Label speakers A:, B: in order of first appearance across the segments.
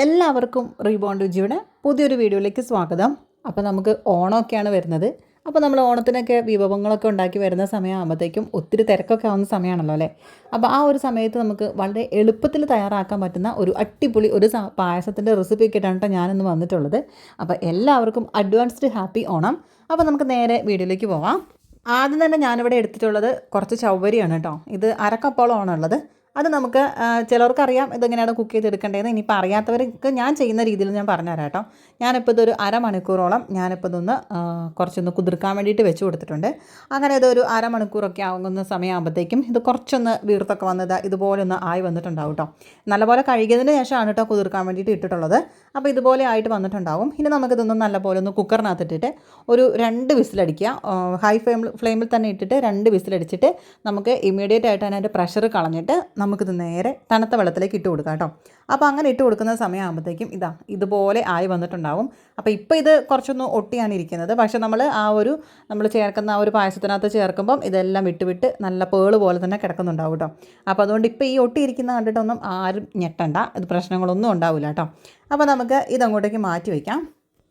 A: എല്ലാവർക്കും റീബോണ്ട് രുചിയുടെ പുതിയൊരു വീഡിയോയിലേക്ക് സ്വാഗതം. അപ്പോൾ നമുക്ക് ഓണമൊക്കെയാണ് വരുന്നത്. അപ്പോൾ നമ്മൾ ഓണത്തിനൊക്കെ വിഭവങ്ങളൊക്കെ ഉണ്ടാക്കി വരുന്ന സമയമാകുമ്പോഴത്തേക്കും ഒത്തിരി തിരക്കൊക്കെ ആവുന്ന സമയമാണല്ലോ അല്ലേ? അപ്പോൾ ആ ഒരു സമയത്ത് നമുക്ക് വളരെ എളുപ്പത്തിൽ തയ്യാറാക്കാൻ പറ്റുന്ന ഒരു അടിപൊളി ഒരു പായസത്തിന്റെ റെസിപ്പി ഒക്കെ കേട്ടോ ഞാനിന്ന് വന്നിട്ടുള്ളത്. അപ്പോൾ എല്ലാവർക്കും അഡ്വാൻസ്ഡ് ഹാപ്പി ഓണം. അപ്പോൾ നമുക്ക് നേരെ വീഡിയോയിലേക്ക് പോവാം. ആദ്യം തന്നെ ഞാനിവിടെ എടുത്തിട്ടുള്ളത് കുറച്ച് ചൗവരിയാണ് കേട്ടോ. ഇത് അരക്കപ്പോളമാണ് ഉള്ളത് അത് നമുക്ക് ചിലർക്കറിയാം ഇതെങ്ങനെയാണ് കുക്ക് ചെയ്തെടുക്കേണ്ടതെന്ന്. ഇനിയിപ്പോൾ അറിയാത്തവർക്ക് ഞാൻ ചെയ്യുന്ന രീതിയിൽ ഞാൻ പറഞ്ഞുതരാം കേട്ടോ. ഞാനിപ്പോൾ ഇതൊരു അരമണിക്കൂറോളം ഞാനിപ്പോൾ ഇതൊന്ന് കുറച്ചൊന്ന് കുതിർക്കാൻ വേണ്ടിയിട്ട് വെച്ച് കൊടുത്തിട്ടുണ്ട്. അങ്ങനെ ഇതൊരു അരമണിക്കൂറൊക്കെ ആകുന്ന സമയമാകുമ്പോഴത്തേക്കും ഇത് കുറച്ചൊന്ന് വീർത്തൊക്കെ വന്നത് ഇതുപോലെ ഒന്ന് ആയി വന്നിട്ടുണ്ടാവും കേട്ടോ. നല്ലപോലെ കഴുകിയതിന് ശേഷമാണ് കേട്ടോ കുതിർക്കാൻ വേണ്ടിയിട്ട് ഇട്ടിട്ടുള്ളത്. അപ്പോൾ ഇതുപോലെ ആയിട്ട് വന്നിട്ടുണ്ടാവും. ഇനി നമുക്കിതൊന്ന് നല്ലപോലെ ഒന്ന് കുക്കറിനകത്തിട്ടിട്ട് ഒരു രണ്ട് വിസിലടിക്കുക. ഹൈ ഫ്ലെയിമിൽ ഫ്ലെയിമിൽ തന്നെ ഇട്ടിട്ട് രണ്ട് വിസിലടിച്ചിട്ട് നമുക്ക് ഇമ്മീഡിയറ്റ് ആയിട്ട് അതിന്റെ പ്രഷർ കളഞ്ഞിട്ട് നമുക്കിത് നേരെ തണുത്ത വെള്ളത്തിലേക്ക് ഇട്ട് കൊടുക്കാം കേട്ടോ. അപ്പോൾ അങ്ങനെ ഇട്ട് കൊടുക്കുന്ന സമയമാകുമ്പോഴത്തേക്കും ഇതാ ഇതുപോലെ ആയി വന്നിട്ടുണ്ടാവും. അപ്പോൾ ഇപ്പോൾ ഇത് കുറച്ചൊന്ന് ഒട്ടിയാണ് ഇരിക്കുന്നത്. പക്ഷേ നമ്മൾ ആ ഒരു നമ്മൾ ചേർക്കുന്ന ആ ഒരു പായസത്തിനകത്ത് ചേർക്കുമ്പം ഇതെല്ലാം വിട്ട് വിട്ട് നല്ല പേൾ പോലെ തന്നെ കിടക്കുന്നുണ്ടാവും കേട്ടോ. അപ്പോൾ അതുകൊണ്ട് ഇപ്പോൾ ഈ ഒട്ടിയിരിക്കുന്ന കണ്ടിട്ടൊന്നും ആരും ഞെട്ടണ്ട. ഇത് പ്രശ്നങ്ങളൊന്നും ഉണ്ടാവില്ല കേട്ടോ. അപ്പോൾ നമുക്ക് ഇതങ്ങോട്ടേക്ക് മാറ്റി വയ്ക്കാം.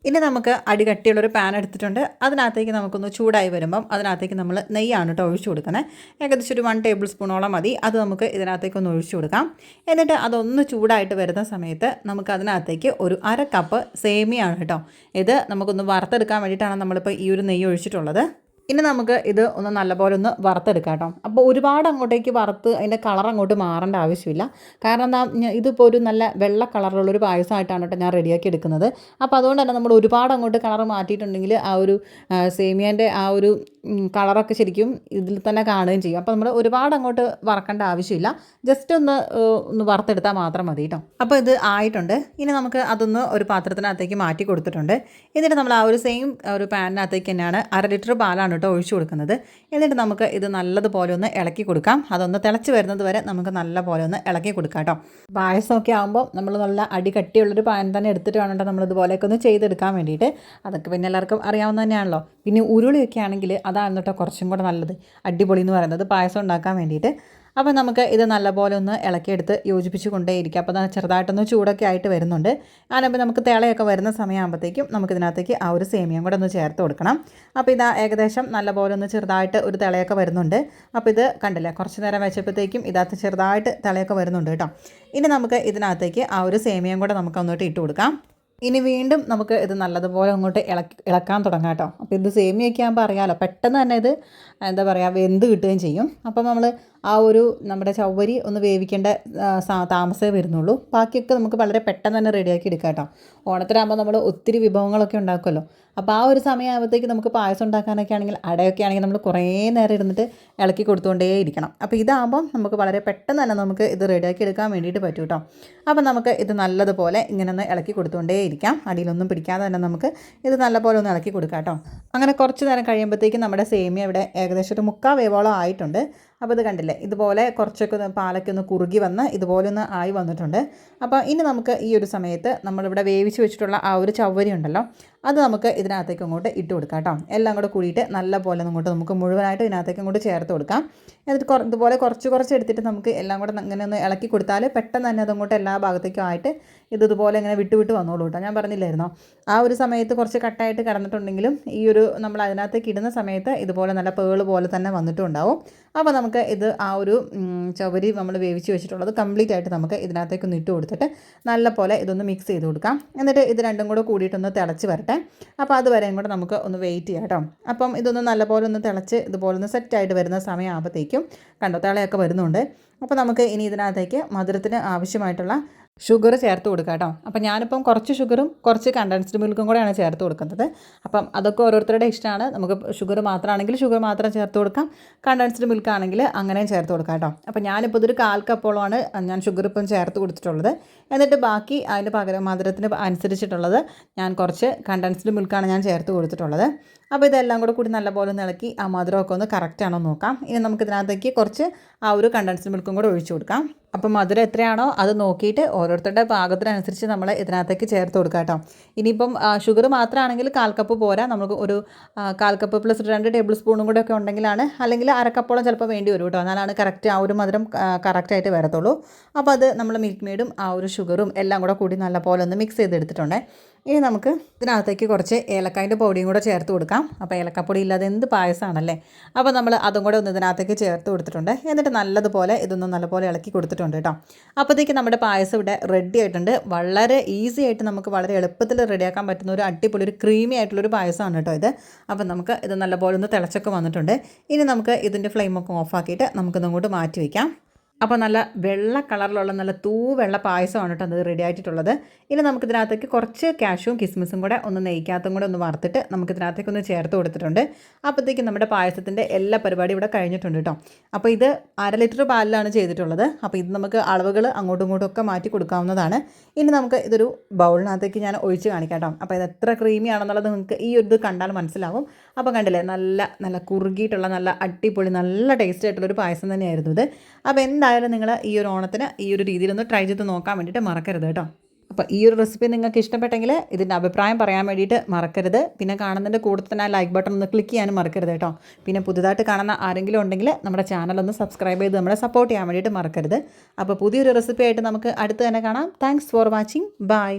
A: ഇനി നമുക്ക് അടി കട്ടിയുള്ളൊരു പാൻ എടുത്തിട്ടുണ്ട്. അതിനകത്തേക്ക് നമുക്കൊന്ന് ചൂടായി വരുമ്പം അതിനകത്തേക്ക് നമ്മൾ നെയ്യാണ് കേട്ടോ ഒഴിച്ചു കൊടുക്കുന്നത് ഏകദേശം ഒരു വൺ ടേബിൾ സ്പൂണോളം മതി. അത് നമുക്ക് ഇതിനകത്തേക്ക് ഒന്ന് ഒഴിച്ചു കൊടുക്കാം. എന്നിട്ട് അതൊന്ന് ചൂടായിട്ട് വരുന്ന സമയത്ത് നമുക്ക് അതിനകത്തേക്ക് ഒരു അര കപ്പ് സേമിയാണ് കേട്ടോ ഇത് നമുക്കൊന്ന് വറുത്തെടുക്കാൻ വേണ്ടിയിട്ടാണ് നമ്മളിപ്പോൾ ഈ ഒരു നെയ്യ് ഒഴിച്ചിട്ടുള്ളത്. ഇനി നമുക്ക് ഇത് ഒന്ന് നല്ലപോലെ ഒന്ന് വറുത്തെടുക്കാം കേട്ടോ. അപ്പോൾ ഒരുപാട് അങ്ങോട്ടേക്ക് വറുത്ത് അതിന്റെ കളർ അങ്ങോട്ട് മാറേണ്ട ആവശ്യമില്ല. കാരണം എന്താ ഇതിപ്പോൾ ഒരു നല്ല വെള്ള കളറുള്ളൊരു പായസമായിട്ടാണ് കേട്ടോ ഞാൻ റെഡിയാക്കി എടുക്കുന്നത്. അപ്പോൾ അതുകൊണ്ട് തന്നെ നമ്മൾ ഒരുപാട് അങ്ങോട്ട് കളർ മാറ്റിയിട്ടുണ്ടെങ്കിൽ ആ ഒരു സേമിയന്റെ ആ ഒരു കളറൊക്കെ ശരിക്കും ഇതിൽ തന്നെ കാണുകയും ചെയ്യും. അപ്പോൾ നമ്മൾ ഒരുപാട് അങ്ങോട്ട് വറക്കേണ്ട ആവശ്യമില്ല. ജസ്റ്റ് ഒന്ന് ഒന്ന് വറുത്തെടുത്താൽ മാത്രം മതി കേട്ടോ. അപ്പോൾ ഇത് ആയിട്ടുണ്ട്. ഇനി നമുക്ക് അതൊന്ന് ഒരു പാത്രത്തിനകത്തേക്ക് മാറ്റി കൊടുത്തിട്ടുണ്ട്. എന്നിട്ട് നമ്മൾ ആ ഒരു സെയിം ഒരു പാനിനകത്തേക്ക് തന്നെയാണ് അര ലിറ്റർ പാലാണ് കേട്ടോ ഒഴിച്ചു കൊടുക്കുന്നത്. എന്നിട്ട് നമുക്ക് ഇത് നല്ലതുപോലെ ഒന്ന് ഇളക്കി കൊടുക്കാം. അതൊന്ന് തിളച്ച് വരുന്നത് വരെ നമുക്ക് നല്ല പോലെ ഒന്ന് ഇളക്കി കൊടുക്കാം കേട്ടോ പായസമൊക്കെ ആകുമ്പോൾ നമ്മൾ നല്ല അടി കട്ടിയുള്ളൊരു പാൻ തന്നെ എടുത്തിട്ട് വേണം നമ്മൾ ഇതുപോലെയൊക്കെ ഒന്ന് ചെയ്തെടുക്കാൻ വേണ്ടിയിട്ട്. അതൊക്കെ പിന്നെ എല്ലാവർക്കും അറിയാവുന്ന തന്നെയാണല്ലോ. പിന്നെ ഉരുളിയൊക്കെ ആണെങ്കിൽ അതാണ് കേട്ടോ കുറച്ചും കൂടെ നല്ലത്. അടിപൊളി എന്ന് പറയുന്നത് പായസം ഉണ്ടാക്കാൻ വേണ്ടിയിട്ട്. അപ്പോൾ നമുക്ക് ഇത് നല്ലപോലെ ഒന്ന് ഇളക്കിയെടുത്ത് യോജിപ്പിച്ച് കൊണ്ടേയിരിക്കുക അപ്പോൾ ചെറുതായിട്ടൊന്ന് ചൂടൊക്കെ ആയിട്ട് വരുന്നുണ്ട്. അതിനപ്പോൾ നമുക്ക് തിളയൊക്കെ വരുന്ന സമയമാകുമ്പോഴത്തേക്കും നമുക്കിതിനകത്തേക്ക് ആ ഒരു സേമിയം കൂടെ ഒന്ന് ചേർത്ത് കൊടുക്കണം. അപ്പോൾ ഇതാ ഏകദേശം നല്ലപോലെ ഒന്ന് ചെറുതായിട്ട് ഒരു തിളയൊക്കെ വരുന്നുണ്ട്. അപ്പോൾ ഇത് കണ്ടില്ലേ കുറച്ച് നേരം വെച്ചപ്പോഴത്തേക്കും ഇതിനകത്ത് ചെറുതായിട്ട് തിളയൊക്കെ വരുന്നുണ്ട് കേട്ടോ. ഇനി നമുക്ക് ഇതിനകത്തേക്ക് ആ ഒരു സേമിയം കൂടെ നമുക്ക് ഒന്നിട്ട് ഇട്ട് കൊടുക്കാം. ഇനി വീണ്ടും നമുക്ക് ഇത് നല്ലതുപോലെ അങ്ങോട്ട് ഇളക്കി ഇളക്കാൻ തുടങ്ങാം കേട്ടോ. അപ്പോൾ ഇത് സേമിയൊക്കെ ആകുമ്പോൾ അറിയാമല്ലോ പെട്ടെന്ന് തന്നെ ഇത് എന്താ പറയുക വെന്ത് കിട്ടുകയും ചെയ്യും. അപ്പോൾ നമ്മൾ ആ ഒരു നമ്മുടെ ചവ്വരി ഒന്ന് വേവിക്കേണ്ട താമസമേ വരുന്നുള്ളൂ. ബാക്കിയൊക്കെ നമുക്ക് വളരെ പെട്ടെന്ന് തന്നെ റെഡിയാക്കി എടുക്കാം കേട്ടോ. ഓണത്തിനാകുമ്പോൾ നമ്മൾ ഒത്തിരി വിഭവങ്ങളൊക്കെ ഉണ്ടാക്കുമല്ലോ. അപ്പോൾ ആ ഒരു സമയമാകുമ്പോഴത്തേക്ക് നമുക്ക് പായസം ഉണ്ടാക്കാനൊക്കെ ആണെങ്കിൽ അടയൊക്കെ ആണെങ്കിൽ നമ്മൾ കുറേ നേരം ഇരുന്നിട്ട് ഇളക്കി കൊടുത്തുകൊണ്ടേ ഇരിക്കണം. അപ്പോൾ ഇതാകുമ്പോൾ നമുക്ക് വളരെ പെട്ടെന്ന് തന്നെ നമുക്ക് ഇത് റെഡിയാക്കി എടുക്കാൻ വേണ്ടിയിട്ട് പറ്റും കേട്ടോ. അപ്പോൾ നമുക്ക് ഇത് നല്ലതുപോലെ ഇങ്ങനെ ഒന്ന് ഇളക്കി കൊടുത്തുകൊണ്ടേ ഇരിക്കാം അടിയിലൊന്നും പിടിക്കാതെ തന്നെ നമുക്ക് ഇത് നല്ലപോലെ ഒന്ന് ഇളക്കി കൊടുക്കാം കേട്ടോ. അങ്ങനെ കുറച്ച് നേരം കഴിയുമ്പോഴത്തേക്കും നമ്മുടെ സേമിയ ഇവിടെ ഏകദേശം ഒരു മുക്കാൽ വേവോളം ആയിട്ടുണ്ട്. അപ്പോൾ ഇത് കണ്ടില്ലേ? ഇതുപോലെ കുറച്ചൊക്കെ ഒന്ന് പാലൊക്കെ ഒന്ന് കുറുകി വന്ന് ഇതുപോലെ ഒന്ന് ആയി വന്നിട്ടുണ്ട്. അപ്പോൾ ഇനി നമുക്ക് ഈ ഒരു സമയത്ത് നമ്മളിവിടെ വേവിച്ച് വെച്ചിട്ടുള്ള ആ ഒരു ചവ്വരി ഉണ്ടല്ലോ അത് നമുക്ക് ഇതിനകത്തേക്ക് അങ്ങോട്ട് ഇട്ട് കൊടുക്കാം കേട്ടോ. എല്ലാം കൂടെ കൂടിയിട്ട് നല്ല പോലെ അങ്ങോട്ട് നമുക്ക് മുഴുവനായിട്ട് ഇതിനകത്തേക്ക് അങ്ങോട്ട് ചേർത്ത് കൊടുക്കാം. എന്നിട്ട് ഇതുപോലെ കുറച്ച് കുറച്ച് എടുത്തിട്ട് നമുക്ക് എല്ലാം കൂടെ ഇങ്ങനെ ഒന്ന് ഇളക്കി കൊടുത്താൽ പെട്ടെന്ന് തന്നെ അതങ്ങോട്ട് എല്ലാ ഭാഗത്തേക്കും ആയിട്ട് ഇത് ഇതുപോലെ ഇങ്ങനെ വിട്ട് വിട്ട് വന്നോളൂ കേട്ടോ. ഞാൻ പറഞ്ഞില്ലായിരുന്നോ? ആ ഒരു സമയത്ത് കുറച്ച് കട്ടായിട്ട് കിടന്നിട്ടുണ്ടെങ്കിലും ഈ ഒരു നമ്മൾ അതിനകത്തേക്ക് ഇടുന്ന സമയത്ത് ഇതുപോലെ നല്ല പേൾ പോലെ തന്നെ വന്നിട്ടുണ്ടാവും. അപ്പോൾ നമുക്ക് ഇത് ആ ഒരു ചവരി നമ്മൾ വേവിച്ച് വെച്ചിട്ടുള്ളത് കംപ്ലീറ്റ് ആയിട്ട് നമുക്ക് ഇതിനകത്തേക്ക് ഒന്ന് ഇട്ട് കൊടുത്തിട്ട് നല്ല പോലെ ഇതൊന്ന് മിക്സ് ചെയ്ത് കൊടുക്കാം. എന്നിട്ട് ഇത് രണ്ടും കൂടെ കൂടിയിട്ടൊന്ന് തിളച്ച് വരട്ടെ. അപ്പോൾ അതുവരെയും കൂടെ നമുക്ക് ഒന്ന് വെയിറ്റ് ചെയ്യാം കേട്ടോ. അപ്പം ഇതൊന്ന് നല്ലപോലെ ഒന്ന് തിളച്ച് ഇതുപോലെ ഒന്ന് സെറ്റായിട്ട് വരുന്ന സമയമാകുമ്പോഴത്തേക്കും കണ്ടോ തിളയൊക്കെ വരുന്നുണ്ട്. അപ്പോൾ നമുക്ക് ഇനി ഇതിനകത്തേക്ക് മധുരത്തിന് ആവശ്യമായിട്ടുള്ള ഷുഗർ ചേർത്ത് കൊടുക്കുക കേട്ടോ. അപ്പം ഞാനിപ്പം കുറച്ച് ഷുഗറും കുറച്ച് കണ്ടൻസ്ഡ് മിൽക്കും കൂടെയാണ് ചേർത്ത് കൊടുക്കുന്നത്. അപ്പം അതൊക്കെ ഓരോരുത്തരുടെ ഇഷ്ടമാണ്. നമുക്ക് ഷുഗർ മാത്രമാണെങ്കിൽ ഷുഗർ മാത്രം ചേർത്ത് കൊടുക്കാം. കണ്ടൻസ്ഡ് മിൽക്ക് ആണെങ്കിൽ അങ്ങനെയും ചേർത്ത് കൊടുക്കാം കേട്ടോ. അപ്പം ഞാനിപ്പോൾ ഇതൊരു കാൽ കപ്പോളമാണ് ഞാൻ ഷുഗർ ഇപ്പം ചേർത്ത് കൊടുത്തിട്ടുള്ളത്. എന്നിട്ട് ബാക്കി അതിന്റെ പകരം അനുസരിച്ചിട്ടുള്ളത് ഞാൻ കുറച്ച് കണ്ടൻസ്ഡ് മിൽക്കാണ് ഞാൻ ചേർത്ത് കൊടുത്തിട്ടുള്ളത്. അപ്പോൾ ഇതെല്ലാം കൂടെ കൂടി നല്ലപോലെ ഒന്ന് ഇളക്കി ആ മധുരമൊക്കെ ഒന്ന് കറക്റ്റ് ആണോ നോക്കാം. ഇനി നമുക്ക് ഇതിനകത്തേക്ക് കുറച്ച് ആ ഒരു കണ്ടൻസ്ഡ് മിൽക്കും കൂടെ ഒഴിച്ചു കൊടുക്കാം. അപ്പോൾ മധുരം എത്രയാണോ അത് നോക്കിയിട്ട് ഓരോരുത്തരുടെ പാകത്തിനനുസരിച്ച് നമ്മൾ ഇതിനകത്തേക്ക് ചേർത്ത് കൊടുക്കുക കേട്ടോ. ഇനിയിപ്പം ഷുഗർ മാത്രമാണെങ്കിൽ കാൽ കപ്പ് പോരാ. നമുക്ക് ഒരു കാൽ കപ്പ് പ്ലസ് രണ്ട് ടേബിൾ സ്പൂണും കൂടെ ഒക്കെ ഉണ്ടെങ്കിലാണ്. അല്ലെങ്കിൽ അരക്കപ്പോളം ചിലപ്പോൾ വേണ്ടി വരും കേട്ടോ. എന്നാലാണ് കറക്റ്റ് ആ ഒരു മധുരം കറക്റ്റായിട്ട് വരത്തുള്ളൂ. അപ്പോൾ അത് നമ്മൾ മിൽക്ക് മെയ്ഡും ആ ഒരു ഷുഗറും എല്ലാം കൂടെ കൂടി നല്ലപോലെ ഒന്ന് മിക്സ് ചെയ്തെടുത്തിട്ടുണ്ട്. ഇനി നമുക്ക് ഇതിനകത്തേക്ക് കുറച്ച് ഏലക്കായന്റെ പൊടിയും കൂടെ ചേർത്ത് കൊടുക്കാം. അപ്പോൾ ഏലക്കപ്പൊടി ഇല്ലാതെ എന്ത് പായസമാണല്ലേ അപ്പോൾ നമ്മൾ അതും കൂടെ ഒന്ന് ഇതിനകത്തേക്ക് ചേർത്ത് കൊടുത്തിട്ടുണ്ട്. എന്നിട്ട് നല്ലതുപോലെ ഇതൊന്ന് നല്ലപോലെ ഇളക്കി കൊടുത്തിട്ടുണ്ട്. കേട്ടോ. അപ്പോഴത്തേക്ക് നമ്മുടെ പായസം ഇവിടെ റെഡി ആയിട്ടുണ്ട്. വളരെ ഈസി ആയിട്ട് നമുക്ക് വളരെ എളുപ്പത്തിൽ റെഡിയാക്കാൻ പറ്റുന്ന ഒരു അടിപൊളി ഒരു ക്രീമി ആയിട്ടുള്ളൊരു പായസമാണ് കേട്ടോ ഇത്. അപ്പം നമുക്ക് ഇത് നല്ലപോലെ ഒന്ന് തിളച്ചൊക്കെ വന്നിട്ടുണ്ട്. ഇനി നമുക്ക് ഇതിന്റെ ഫ്ലെയിമൊക്കെ ഓഫാക്കിയിട്ട് നമുക്കിതങ്ങോട്ട് മാറ്റി വയ്ക്കാം അപ്പോൾ നല്ല വെള്ള കളറിലുള്ള നല്ല തൂ വെള്ള പായസമാണ് കേട്ടോ അത് റെഡി ആയിട്ടുള്ളത്. ഇനി നമുക്കിതിനകത്തേക്ക് കുറച്ച് കാഷ്യൂം കിസ്മിസും കൂടെ ഒന്ന് നെയ്ക്കാത്തും കൂടെ ഒന്ന് വറുത്തിട്ട് നമുക്കിതിനകത്തേക്ക് ഒന്ന് ചേർത്ത് കൊടുത്തിട്ടുണ്ട്. അപ്പോഴത്തേക്കും നമ്മുടെ പായസത്തിന്റെ എല്ലാ പരിപാടിയും ഇവിടെ കഴിഞ്ഞിട്ടുണ്ട് കേട്ടോ. അപ്പോൾ ഇത് അര ലിറ്റർ പാലിലാണ് ചെയ്തിട്ടുള്ളത്. അപ്പോൾ ഇത് നമുക്ക് അളവുകൾ അങ്ങോട്ടും ഇങ്ങോട്ടും ഒക്കെ മാറ്റി കൊടുക്കാവുന്നതാണ്. ഇനി നമുക്ക് ഇതൊരു ബൗളിനകത്തേക്ക് ഞാൻ ഒഴിച്ച് കാണിക്കാം കേട്ടോ. അപ്പോൾ ഇത് എത്ര ക്രീമി ആണെന്നുള്ളത് നിങ്ങൾക്ക് ഈ ഒരു ഇത് കണ്ടാൽ മനസ്സിലാവും. അപ്പോൾ കണ്ടില്ലേ നല്ല നല്ല കുറുകിയിട്ടുള്ള നല്ല അടിപൊളി നല്ല ടേസ്റ്റ് ആയിട്ടുള്ളൊരു പായസം തന്നെയായിരുന്നു ഇത്. അപ്പോൾ എന്തായാലും നിങ്ങൾ ഈ ഒരു ഓണത്തിന് ഈ ഒരു രീതിയിലൊന്ന് ട്രൈ ചെയ്ത് നോക്കാൻ വേണ്ടിയിട്ട് മറക്കരുത് കേട്ടോ. അപ്പോൾ ഈ ഒരു റെസിപ്പി നിങ്ങൾക്ക് ഇഷ്ടപ്പെട്ടെങ്കിൽ ഇതിന്റെ അഭിപ്രായം പറയാൻ വേണ്ടിയിട്ട് മറക്കരുത്. പിന്നെ കാണുന്നതിന്റെ കൂടെ തന്നെ ലൈക്ക് ബട്ടൺ ഒന്ന് ക്ലിക്ക് ചെയ്യാനും മറക്കരുത് കേട്ടോ. പിന്നെ പുതുതായിട്ട് കാണുന്ന ആരെങ്കിലും ഉണ്ടെങ്കിൽ നമ്മുടെ ചാനൽ ഒന്ന് സബ്സ്ക്രൈബ് ചെയ്ത് നമ്മളെ സപ്പോർട്ട് ചെയ്യാൻ വേണ്ടിയിട്ട് മറക്കരുത്. അപ്പോൾ പുതിയൊരു റെസിപ്പി ആയിട്ട് നമുക്ക് അടുത്ത് തന്നെ കാണാം. Thanks for watching bye